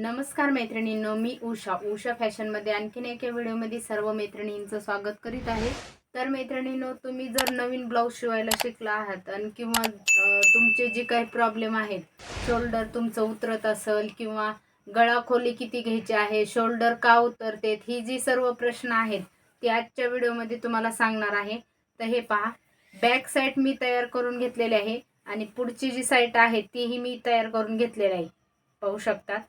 नमस्कार मैत्रिणींनो मी उषा. उषा फॅशनमध्ये आणखीन एका व्हिडिओमध्ये सर्व मैत्रिणींचं स्वागत करीत आहे. तर मैत्रिणींनो तुम्ही जर नवीन ब्लाऊज शिवायला शिकला आहात आणि किंवा तुमचे जे काही प्रॉब्लेम आहेत शोल्डर तुमचं उतरत असेल किंवा गळा खोली किती घ्यायची आहे शोल्डर का उतरतेत ही जी सर्व प्रश्न आहेत ती आजच्या व्हिडिओमध्ये तुम्हाला सांगणार आहे. तर हे पहा. बॅक साईड मी तयार करून घेतलेली आहे आणि पुढची जी साईट आहे तीही मी तयार करून घेतलेली आहे. पाहू शकतात?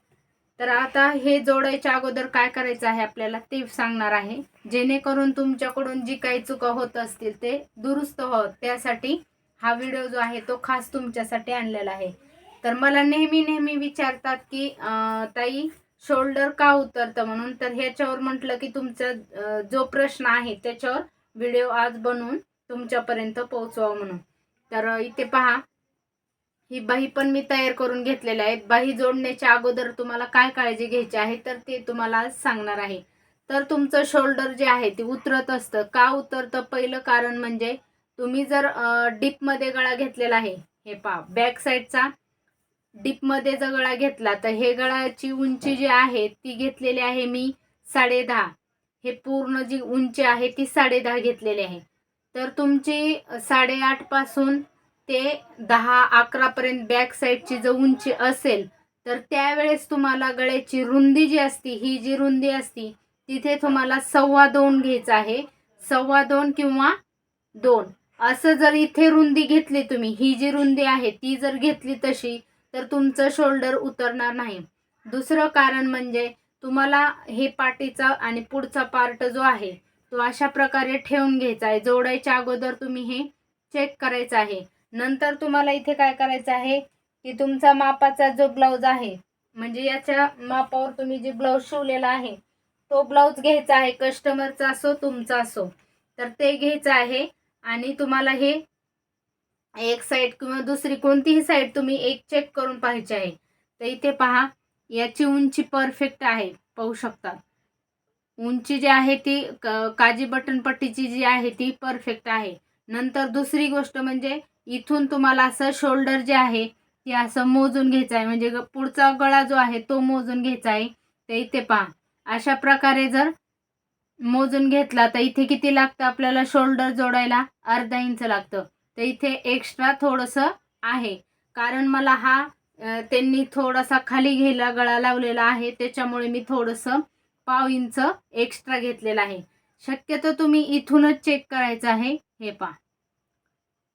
तर आता हे जोडायच्या अगोदर काय करायचं आहे आपल्याला ते सांगणार आहे. जेणेकरून तुमच्याकडून जी काही चुका होत असतील ते दुरुस्त होत. त्यासाठी हा व्हिडिओ जो आहे तो खास तुमच्यासाठी आणलेला आहे. तर मला नेहमी नेहमी विचारतात की ताई शोल्डर का उतरतं म्हणून? तर ह्याच्यावर म्हटलं की तुमचा जो प्रश्न आहे त्याच्यावर व्हिडिओ आज बनवून तुमच्यापर्यंत पोहोचवा म्हणून. तर इथे पहा ही बाही पण मी तयार करून घेतलेल्या आहेत बाही जोडण्याच्या अगोदर तुम्हाला काय काळजी घ्यायची आहे तर ते तुम्हाला सांगणार आहे. तर तुमचं शोल्डर जे आहे ते उतरत असतं. का उतरतं? पहिलं कारण म्हणजे तुम्ही जर डीपमध्ये गळा घेतलेला आहे हे पहा बॅक साईडचा डीपमध्ये जर गळा घेतला तर हे गळाची उंची जी आहे ती घेतलेली आहे मी साडे दहा हे पूर्ण जी उंची आहे ती साडे दहा घेतलेली आहे. तर तुमची साडेआठपासून ते दहा अकरापर्यंत बॅक साईडची जर उंची असेल तर त्यावेळेस तुम्हाला गळ्याची रुंदी जी असती ही जी रुंदी असती तिथे तुम्हाला सव्वा दोन घ्यायचं आहे. सव्वा दोन किंवा दोन. असं जर इथे रुंदी घेतली तुम्ही ही जी रुंदी आहे ती जर घेतली तशी तर तुमचं शोल्डर उतरणार नाही. दुसरं कारण म्हणजे तुम्हाला हे पाठीचा आणि पुढचा पार्ट जो आहे तो अशा प्रकारे ठेवून घ्यायचा आहे. जोडायच्या अगोदर तुम्ही हे चेक करायचं आहे. नंतर तुम्हाला इथे काय करायचं आहे? की तुमचा मापाचा जो ब्लाऊज आहे म्हणजे याच्या मापावर तुम्ही जे ब्लाऊज शिवलेला आहे तो ब्लाऊज घ्यायचा आहे कस्टमरचा असो तुमचा असो. तर ते घ्यायचं आहे आणि तुम्हाला हे एक साईड किंवा दुसरी कोणतीही साईड तुम्ही एक चेक करून पाहायची आहे. तर इथे पहा याची उंची परफेक्ट आहे पाहू शकता. उंची जी आहे ती काजी बटन पट्टीची जी आहे ती परफेक्ट आहे. नंतर दुसरी गोष्ट म्हणजे इथून तुम्हाला असं शोल्डर जे आहे ते असं मोजून घ्यायचं आहे. म्हणजे ग- पुढचा गळा जो आहे तो मोजून घ्यायचा आहे. ते इथे पहा. अशा प्रकारे जर मोजून घेतला तर इथे किती लागतं आपल्याला? शोल्डर जोडायला अर्धा इंच लागतं. तर इथे एक्स्ट्रा थोडंसं आहे. कारण मला हा त्यांनी थोडासा खाली घ्यायला गळा लावलेला आहे. त्याच्यामुळे मी थोडंसं पाव इंच एक्स्ट्रा घेतलेला आहे. शक्यतो तुम्ही इथूनच चेक करायचं आहे. हे पहा.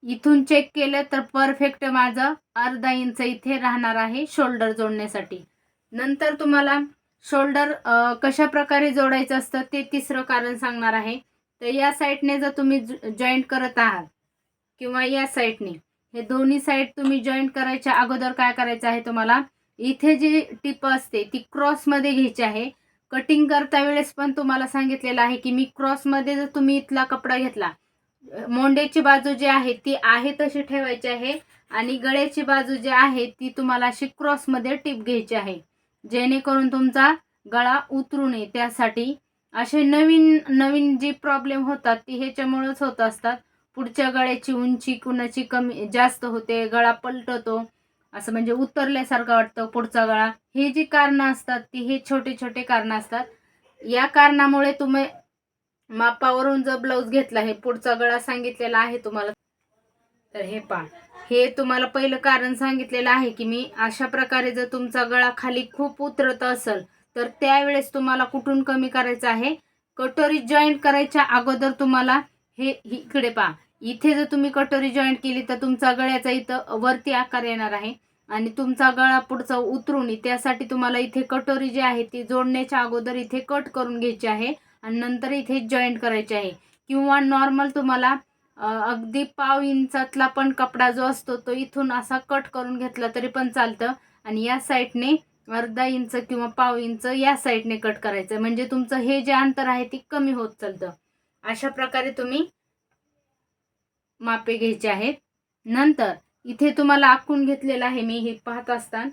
इथून चेक केलं तर परफेक्ट माझं अर्धा इंच इथे राहणार आहे शोल्डर जोडण्यासाठी. नंतर तुम्हाला शोल्डर कशा प्रकारे जोडायचं असतं ते तिसरं कारण सांगणार आहे. तर या साईडने जर तुम्ही जॉईंट करत आहात किंवा या साईडने हे दोन्ही साईड तुम्ही जॉईंट करायच्या अगोदर काय करायचं आहे तुम्हाला? इथे जी टिप असते ती क्रॉसमध्ये घ्यायची आहे. कटिंग करता वेळेस पण तुम्हाला सांगितलेलं आहे की मी क्रॉसमध्ये जर तुम्ही इथला कपडा घेतला मोंड्याची बाजू जी आहे ती आहे तशी ठेवायची आहे आणि गळ्याची बाजू जी आहे ती तुम्हाला अशी क्रॉसमध्ये टिप घ्यायची आहे. जेणेकरून तुमचा गळा उतरू नये. त्यासाठी असे नवीन नवीन जी प्रॉब्लेम होतात ती ह्याच्यामुळेच होत असतात. पुढच्या गळ्याची उंची कुणाची कमी जास्त होते गळा पलटतो असं म्हणजे उतरल्यासारखं वाटतं पुढचा गळा. हे जी कारणं असतात ती हे छोटे छोटे कारणं असतात. या कारणामुळे तुम्ही मापावरून जो ब्लाऊज घेतला हे पुढचा गळा सांगितलेला आहे तुम्हाला. तर हे पहा. हे तुम्हाला पहिलं कारण सांगितलेलं आहे की मी अशा प्रकारे जर तुमचा गळा खाली खूप उतरत असेल तर त्यावेळेस तुम्हाला कुठून कमी करायचं आहे? कटोरी जॉईंट करायच्या अगोदर तुम्हाला हे इकडे पहा. इथे जर तुम्ही कटोरी जॉईंट केली तर तुमचा गळ्याचा इथं वरती आकार येणार आहे आणि तुमचा गळा पुढचा उतरून त्यासाठी तुम्हाला इथे कटोरी जी आहे ती जोडण्याच्या अगोदर इथे कट करून घ्यायची आहे. आणि नंतर इथे जॉईंट करायचे आहे. किंवा नॉर्मल तुम्हाला अगदी पाव इंचातला पण कपडा जो असतो तो इथून असा कट करून घेतला तरी पण चालतं. आणि या साईडने अर्धा इंच किंवा पाव इंच या साईडने कट करायचं. म्हणजे तुमचं हे जे अंतर आहे ते कमी होत चालतं. अशा प्रकारे तुम्ही मापे घ्यायचे आहेत. नंतर इथे तुम्हाला आखून घेतलेलं आहे मी हे पाहत असताना.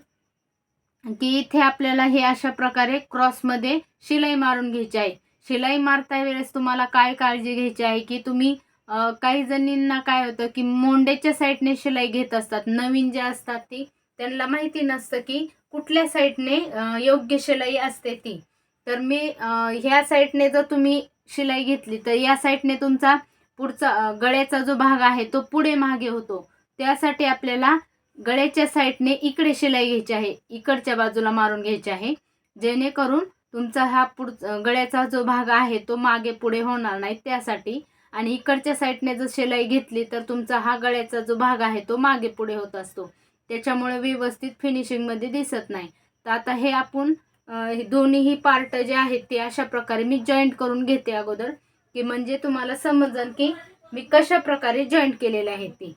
की इथे आपल्याला हे अशा प्रकारे क्रॉसमध्ये शिलाई मारून घ्यायची आहे. शिलाई मारता वेळेस तुम्हाला काय काळजी घ्यायची आहे की तुम्ही काही जणींना काय होतं की मोंड्याच्या साईडने शिलाई घेत असतात. नवीन जे असतात ती त्यांना माहिती नसतं की कुठल्या साईडने योग्य शिलाई असते ती. तर मी ह्या साईडने जर तुम्ही शिलाई घेतली तर या साईडने तुमचा पुढचा गळ्याचा जो भाग आहे तो पुढे मागे होतो. त्यासाठी आपल्याला गळ्याच्या साईडने इकडे शिलाई घ्यायची आहे इकडच्या बाजूला मारून घ्यायची आहे. जेणेकरून तुमचा हा पुढ गळ्याचा जो भाग आहे तो मागे पुढे होणार नाही त्यासाठी. आणि इकडच्या साईडने जर शिलाई घेतली तर तुमचा हा गळ्याचा जो भाग आहे तो मागे पुढे होत असतो. त्याच्यामुळे व्यवस्थित फिनिशिंगमध्ये दिसत नाही. तर आता हे आपण दोन्हीही पार्ट जे आहेत ते अशा प्रकारे मी जॉईंट करून घेते अगोदर. की म्हणजे तुम्हाला समजेल की मी कशा प्रकारे जॉईंट केलेले आहे ती.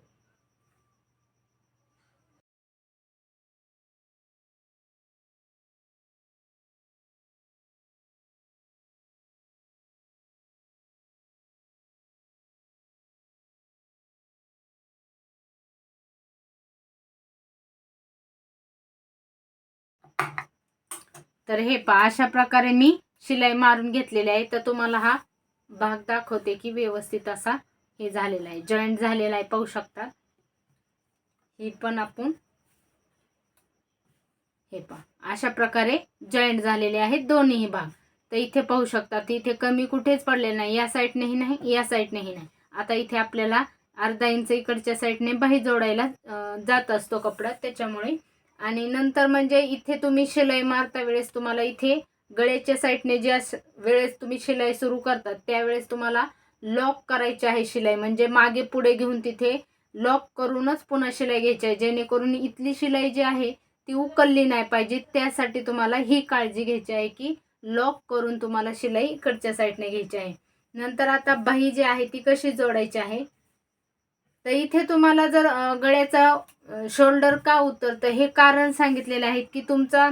तर हे पहा अशा प्रकारे मी शिलाई मारून घेतलेली आहे. तर तुम्हाला हा भाग दाखवते की व्यवस्थित असा हे झालेला आहे. जॉईंट झालेला आहे पाहू शकता. ही पण आपण हे पहा अशा प्रकारे जॉईंट झालेले आहेत दोन्ही भाग. तर इथे पाहू शकतात इथे कमी कुठेच पडलेलं नाही. या साईडनेही नाही या साईडनेही नाही आता इथे आपल्याला अर्धा इंच इकडच्या साईडने बाही जोडायला जात असतो कपडा. त्याच्यामुळे आणि नंतर म्हणजे इथे तुम्ही शिलाई मारता वेळेस तुम्हाला इथे गळ्याच्या साईडने ज्या वेळेस तुम्ही शिलाई सुरू करतात त्यावेळेस तुम्हाला लॉक करायची आहे शिलाई. म्हणजे मागे पुढे घेऊन तिथे लॉक करूनच पुन्हा शिलाई घ्यायची आहे. जेणेकरून इथली शिलाई जी आहे ती उकलली नाही पाहिजे. त्यासाठी तुम्हाला ही काळजी घ्यायची आहे की लॉक करून तुम्हाला शिलाई इकडच्या साईडने घ्यायची आहे. नंतर आता बाही जी आहे ती कशी जोडायची आहे? तर इथे तुम्हाला जर गळ्याचा शोल्डर का उतरतं? हे कारण सांगितलेले आहे की तुमचा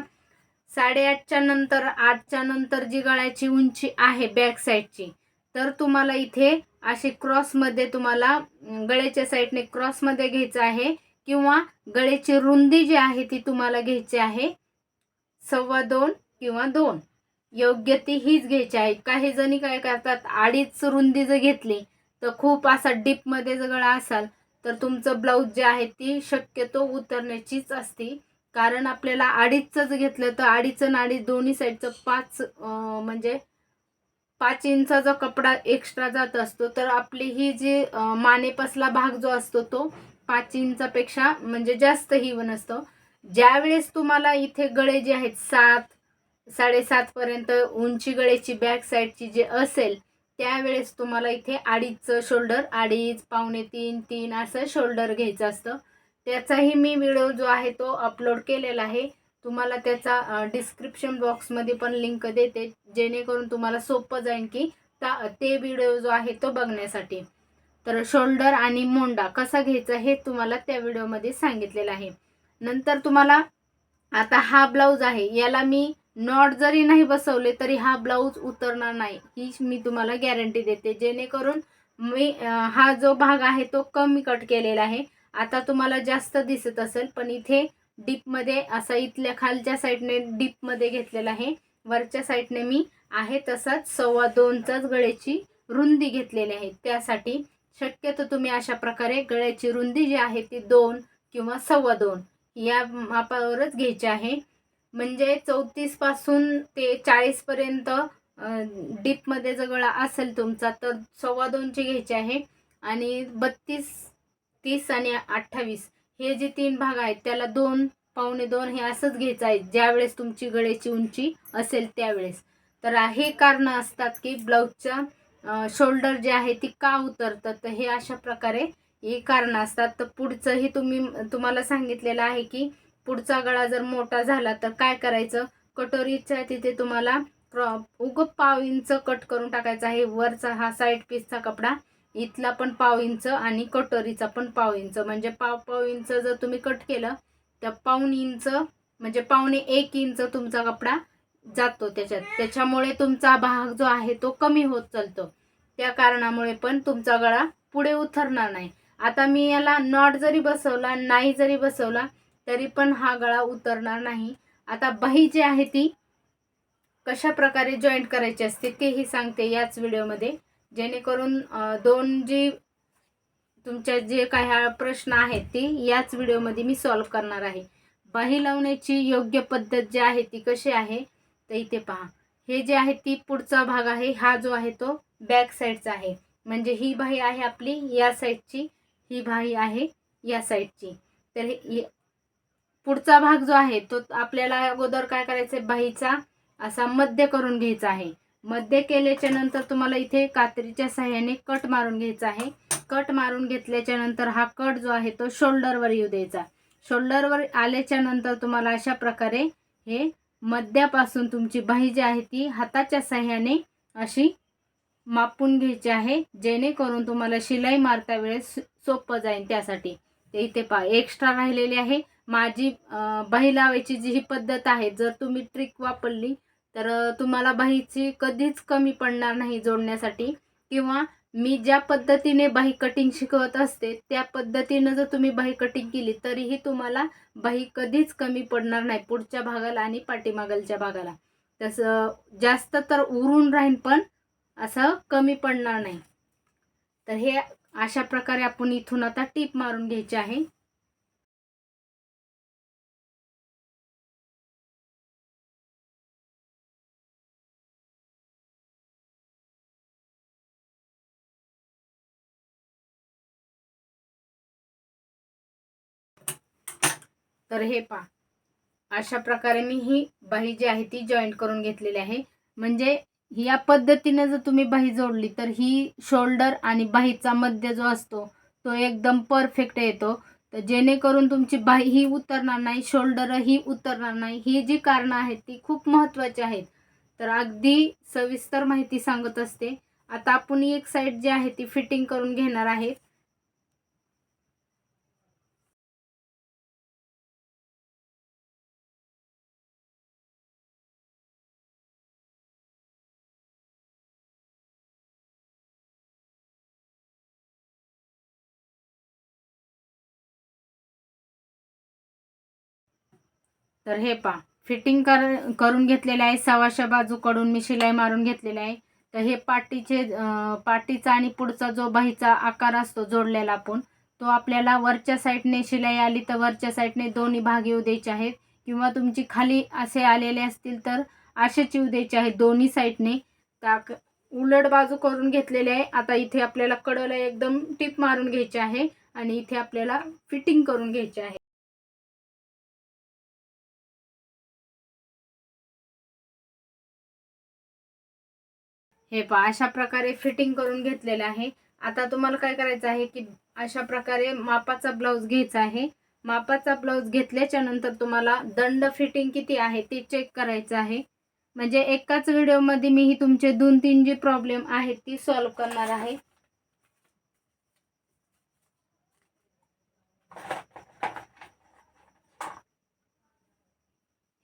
साडेआठच्या नंतर आठच्या नंतर जी गळ्याची उंची आहे बॅक साईडची तर तुम्हाला इथे अशी क्रॉसमध्ये तुम्हाला गळ्याच्या साईडने क्रॉसमध्ये घ्यायचं आहे किंवा गळ्याची रुंदी जी आहे ती तुम्हाला घ्यायची आहे सव्वा दोन किंवा दोन. योग्य ती हीच घ्यायची आहे. काही जणी काय करतात अडीच रुंदी जर घेतली तर खूप असा डीपमध्ये जर गळा असाल तर तुमचं ब्लाऊज जे आहे ती शक्यतो उतरण्याचीच असती. कारण आपल्याला अडीचचं जर घेतलं तर अडीच आणि अडीच दोन्ही साईडचं पाच म्हणजे पाच इंचाचा कपडा एक्स्ट्रा जात असतो तर आपली ही जी मानेपासला भाग जो असतो तो पाच इंचापेक्षा म्हणजे जास्त ही असतं. ज्यावेळेस तुम्हाला इथे गळे जे आहेत सात साडेसातपर्यंत उंची गळेची बॅक साईडची जे असेल त्यावेळेस तुम्हाला इथे अडीचचं शोल्डर अडीच पावणे तीन तीन असं शोल्डर घ्यायचं असतं. त्याचाही मी व्हिडिओ जो आहे तो अपलोड केलेला आहे. तुम्हाला त्याचा डिस्क्रिप्शन बॉक्समध्ये पण लिंक देते. जेणेकरून तुम्हाला सोपं जाईल की ता ते व्हिडिओ जो आहे तो बघण्यासाठी. तर शोल्डर आणि मोंडा कसा घ्यायचा हे तुम्हाला त्या व्हिडिओमध्ये सांगितलेलं आहे. नंतर तुम्हाला आता हा ब्लाऊज आहे याला मी नॉट जरी नाही बसवले तरी हा ब्लाऊज उतरणार नाही. ही मी तुम्हाला गॅरंटी देते. जेणेकरून मी हा जो भाग आहे तो कमी कट केलेला आहे. आता तुम्हाला जास्त दिसत असेल पण इथे डीपमध्ये असा इथल्या खालच्या साईडने डीपमध्ये घेतलेला आहे. वरच्या साईडने मी आहे तसाच सव्वा दोनचाच गळ्याची रुंदी घेतलेली आहे. त्यासाठी शक्यतो तुम्ही अशा प्रकारे गळ्याची रुंदी जी आहे ती दोन किंवा सव्वा दोन या मापावरच घ्यायची आहे. म्हणजे चौतीसपासून ते चाळीस पर्यंत डीपमध्ये जर गळा असेल तुमचा तर सव्वा दोनची घ्यायची आहे. आणि बत्तीस तीस आणि अठ्ठावीस हे जे तीन भाग आहेत त्याला दोन पावणे दोन हे असंच घ्यायचं आहे. ज्यावेळेस तुमची गळ्याची उंची असेल त्यावेळेस. तर हे कारण असतात की ब्लाऊजच्या शोल्डर जे आहे ती का उतरतात तर हे अशा प्रकारे हे कारण असतात. तर पुढचंही तुम्ही तुम्हाला सांगितलेलं आहे की पुढचा गळा जर मोठा झाला तर काय करायचं? कटोरीच्या तिथे तुम्हाला क्रॉप उग पाव इंच कट करून टाकायचा आहे. वरचा हा साईड पीसचा कपडा इथला पण पाव इंच आणि कटोरीचा पण पाव इंच. म्हणजे पाव पाव इंच जर तुम्ही कट केलं तर पाऊन इंच म्हणजे पावणे एक इंच तुमचा कपडा जातो त्याच्यात. त्याच्यामुळे तुमचा भाग जो आहे तो कमी होत चालतो. त्या कारणामुळे पण तुमचा गळा पुढे उतरणार नाही. आता मी याला नॉट जरी बसवला नाही जरी बसवला तरी पण हा गळा उतरणार नाही. आता बाही जी आहे ती कशा प्रकारे जॉईंट करायची असते तेही सांगते याच व्हिडिओमध्ये जेणेकरून दोन जी तुमच्या जे काही प्रश्न आहेत ते याच व्हिडिओमध्ये मी सॉल्व करणार आहे. बाही लावण्याची योग्य पद्धत जी आहे ती कशी आहे? तर इथे पहा. हे जे आहे ती पुढचा भाग आहे. हा जो आहे तो बॅक साईडचा आहे. म्हणजे ही बाही आहे आपली या साईडची ही बाही आहे या साईडची तर पुढचा भाग जो आहे तो आपल्याला अगोदर काय करायचं आहे बाहीचा असा मध्य करून घ्यायचा आहे. मध्य केल्याच्यानंतर तुम्हाला इथे कात्रीच्या सहाय्याने कट मारून घ्यायचा आहे. कट मारून घेतल्याच्या नंतर हा कट जो आहे तो शोल्डरवर येऊ द्यायचा. शोल्डरवर आल्याच्यानंतर तुम्हाला अशा प्रकारे हे मध्यापासून तुमची बाही जी आहे ती हाताच्या सहाय्याने अशी मापून घ्यायची आहे जेणेकरून तुम्हाला शिलाई मारता वेळेस सोपं जाईल त्यासाठी. ते इथे पा एक्स्ट्रा राहिलेली आहे. माझी बाही लावायची जी ही पद्धत आहे जर तुम्ही ट्रिक वापरली तर तुम्हाला बाहीची कधीच कमी पडणार नाही जोडण्यासाठी. किंवा मी ज्या पद्धतीने बाही कटिंग शिकवत असते त्या पद्धतीनं जर तुम्ही बाही कटिंग केली तरीही तुम्हाला बाही कधीच कमी पडणार नाही पुढच्या भागाला आणि पाठीमागलच्या भागाला. तसं जास्त तर उरून राहीन पण असं कमी पडणार नाही. तर हे अशा प्रकारे आपण इथून आता टीप मारून घ्यायची आहे. तर हे पहा. अशा प्रकारे मी ही बाही जी आहे ती जॉईंट करून घेतलेली आहे. म्हणजे या पद्धतीने जर तुम्ही बाही जोडली तर ही शोल्डर आणि बाहीचा मध्य जो असतो तो एकदम परफेक्ट येतो. तर जेणेकरून तुमची बाही ही उतरणार नाही शोल्डरही उतरणार नाही. ही जी कारणं आहेत ती खूप महत्त्वाची आहेत. तर अगदी सविस्तर माहिती सांगत असते. आता आपण एक साईड जी आहे ती फिटिंग करून घेणार आहे. तर हे पा फिटिंग कर करून घेतलेले आहे. सव्वाशा बाजूकडून मी शिलाई मारून घेतलेले आहे. तर हे पाटीचे पाटीचा आणि पुढचा जो बाहीचा आकार असतो जोडलेला आपण तो आपल्याला वरच्या साईडने शिलाई आली तर वरच्या साईडने दोन्ही भाग येऊ द्यायचे आहेत. किंवा तुमची खाली असे आलेले असतील तर असेच येऊ द्यायचे आहेत दोन्ही साईडने ताक उलट बाजू करून घेतलेले आहे. आता इथे आपल्याला कडला एकदम टीप मारून घ्यायची आहे. आणि इथे आपल्याला फिटिंग करून घ्यायचे आहे. हे पहा अशा प्रकारे फिटिंग करून घेतलेलं आहे. आता तुम्हाला काय करायचं आहे की अशा प्रकारे मापाचा ब्लाऊज घ्यायचा आहे. मापाचा ब्लाऊज घेतल्याच्या नंतर तुम्हाला दंड फिटिंग किती आहे ते चेक करायचं आहे. म्हणजे एकाच व्हिडिओमध्ये मी ही तुमचे दोन तीन जे प्रॉब्लेम आहेत ती सॉल्व करणार आहे.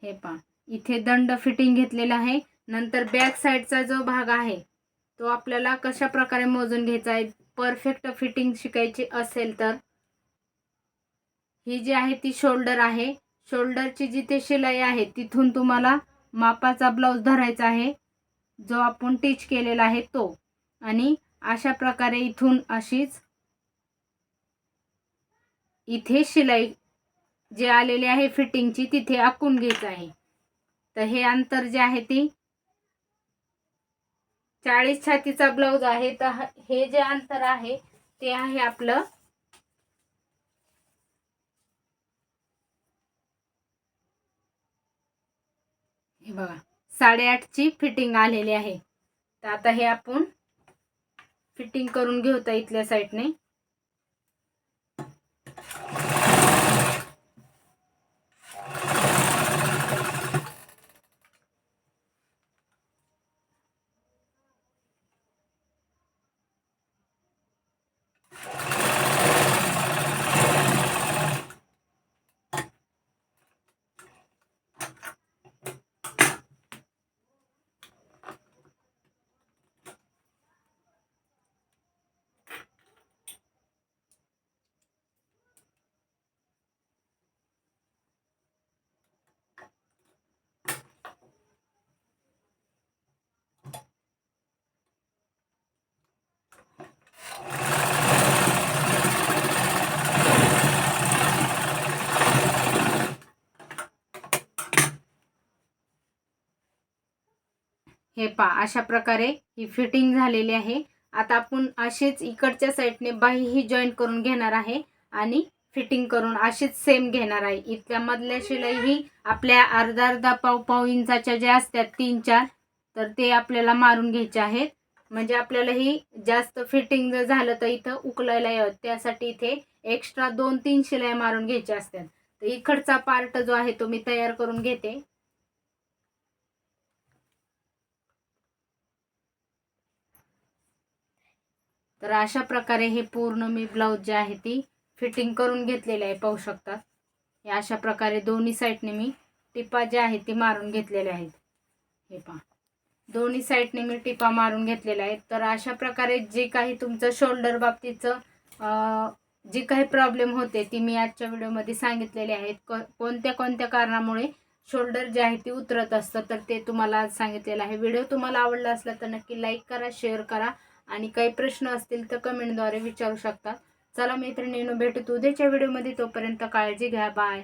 हे पहा इथे दंड फिटिंग घेतलेला आहे. नंतर बॅक साईडचा जो भाग आहे तो आपल्याला कशा प्रकारे मोजून घ्यायचा आहे? परफेक्ट फिटिंग शिकायची असेल तर ही जी आहे ती शोल्डर आहे. शोल्डरची जिथे शिलाई आहे तिथून तुम्हाला मापाचा ब्लाऊज धरायचा आहे जो आपण टीच केलेला आहे तो. आणि अशा प्रकारे इथून अशीच इथे शिलाई जे आलेली आहे फिटिंगची तिथे आखून घ्यायचं आहे. तर हे अंतर जे आहे ती चाळीस छातीचा ब्लाऊज आहे. तर हे जे अंतर आहे ते आहे आपलं हे बघा साडेआठची फिटिंग आलेली आहे. तर आता हे आपण फिटिंग करून घेऊ इथल्या साईडने. हे पा अशा प्रकारे ही फिटिंग झालेली आहे. आता आपण अशीच इकडच्या साईडने बाही ही जॉईन करून घेणार आहे आणि फिटिंग करून अशीच सेम घेणार आहे. इथल्या मधल्या शिलाई ही आपल्या अर्धा अर्धा पाव पाव इंचाच्या ज्या असतात तीन चार तर ते आपल्याला मारून घ्यायचे आहेत. म्हणजे आपल्याला ही जास्त फिटिंग जर झालं तर इथं उकलायला यावं. त्यासाठी इथे एक्स्ट्रा दोन तीन शिलाई मारून घ्यायच्या असतात. तर इकडचा पार्ट जो आहे तो मी तयार करून घेते. तर अशा प्रकारे हे पूर्ण मी ब्लाऊज जे आहे ती फिटिंग करून घेतलेले आहे पाहू शकतात हे अशा प्रकारे दोन्ही साईडने मी टिपा ज्या आहेत ती मारून घेतलेल्या आहेत. हे पहा. दोन्ही साईडने मी टिपा मारून घेतलेल्या आहेत. तर अशा प्रकारे जे काही तुमचं शोल्डर बाबतीचं जी काही प्रॉब्लेम होते ती मी आजच्या व्हिडिओमध्ये सांगितलेले आहेत. को कोणत्या कोणत्या कारणामुळे शोल्डर जे आहे ते उतरत असतं तर ते तुम्हाला सांगितलेलं आहे. व्हिडिओ तुम्हाला आवडला असला तर नक्की लाईक करा शेअर करा. आणि काही प्रश्न असतील तर कमेंटद्वारे विचारू शकता. चला मैत्रिणींनो भेटत उद्याच्या व्हिडिओमध्ये तोपर्यंत काळजी घ्या. बाय